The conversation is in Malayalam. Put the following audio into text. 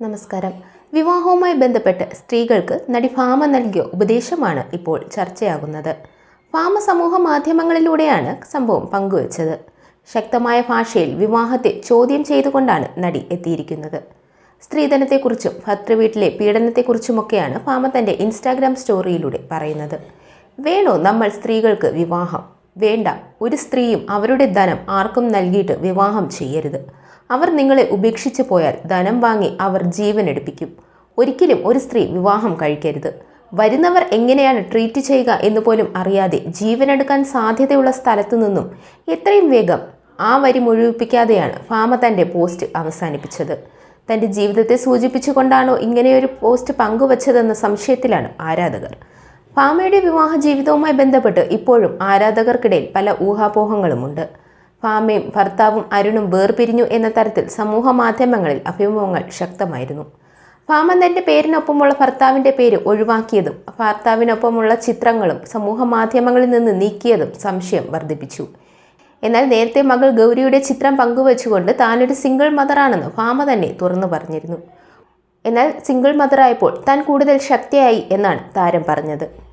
നമസ്കാരം. വിവാഹവുമായി ബന്ധപ്പെട്ട് സ്ത്രീകൾക്ക് നടി ഫാമ നൽകിയ ഉപദേശമാണ് ഇപ്പോൾ ചർച്ചയാകുന്നത്. ഫാമ സമൂഹ മാധ്യമങ്ങളിലൂടെയാണ് സംഭവം പങ്കുവച്ചത്. ശക്തമായ ഭാഷയിൽ വിവാഹത്തെ ചോദ്യം ചെയ്തുകൊണ്ടാണ് നടി എത്തിയിരിക്കുന്നത്. സ്ത്രീധനത്തെക്കുറിച്ചും ഭർത്തൃവീട്ടിലെ പീഡനത്തെക്കുറിച്ചുമൊക്കെയാണ് ഫാമ തന്റെ ഇൻസ്റ്റാഗ്രാം സ്റ്റോറിയിലൂടെ പറയുന്നത്. വേണോ നമ്മൾ സ്ത്രീകൾക്ക് വിവാഹം? വേണ്ട. ഒരു സ്ത്രീയും അവരുടെ ധനം ആർക്കും നൽകിയിട്ട് വിവാഹം ചെയ്യരുത്. അവർ നിങ്ങളെ ഉപേക്ഷിച്ചു പോയാൽ ധനം വാങ്ങി അവർ ജീവൻ എടുപ്പിക്കും. ഒരിക്കലും ഒരു സ്ത്രീ വിവാഹം കഴിക്കരുത്. വരുന്നവർ എങ്ങനെയാണ് ട്രീറ്റ് ചെയ്യുക എന്ന് പോലും അറിയാതെ ജീവനെടുക്കാൻ സാധ്യതയുള്ള സ്ഥലത്തു നിന്നും എത്രയും വേഗം ആ വരി മുഴുവിപ്പിക്കാതെയാണ് ഫാമ തന്റെ പോസ്റ്റ് അവസാനിപ്പിച്ചത്. തന്റെ ജീവിതത്തെ സൂചിപ്പിച്ചുകൊണ്ടാണോ ഇങ്ങനെയൊരു പോസ്റ്റ് പങ്കുവച്ചതെന്ന സംശയത്തിലാണ് ആരാധകർ. ഫാമയുടെ വിവാഹ ജീവിതവുമായി ബന്ധപ്പെട്ട് ഇപ്പോഴും ആരാധകർക്കിടയിൽ പല ഊഹാപോഹങ്ങളുമുണ്ട്. ഫാമയും ഭർത്താവും അരുണും വേർപിരിഞ്ഞു എന്ന തരത്തിൽ സമൂഹ മാധ്യമങ്ങളിൽ അഭിമുഖങ്ങൾ ശക്തമായിരുന്നു. ഫാമ പേരിനൊപ്പമുള്ള ഭർത്താവിന്റെ പേര് ഒഴിവാക്കിയതും ഭർത്താവിനൊപ്പമുള്ള ചിത്രങ്ങളും സമൂഹ മാധ്യമങ്ങളിൽ നിന്ന് നീക്കിയതും സംശയം വർദ്ധിപ്പിച്ചു. എന്നാൽ നേരത്തെ മകൾ ഗൗരിയുടെ ചിത്രം പങ്കുവച്ചുകൊണ്ട് താനൊരു സിംഗിൾ മദറാണെന്ന് ഫാമ തന്നെ തുറന്നു പറഞ്ഞിരുന്നു. എന്നാൽ സിംഗിൾ മദറായപ്പോൾ താൻ കൂടുതൽ ശക്തിയായി എന്നാണ് താരം പറഞ്ഞത്.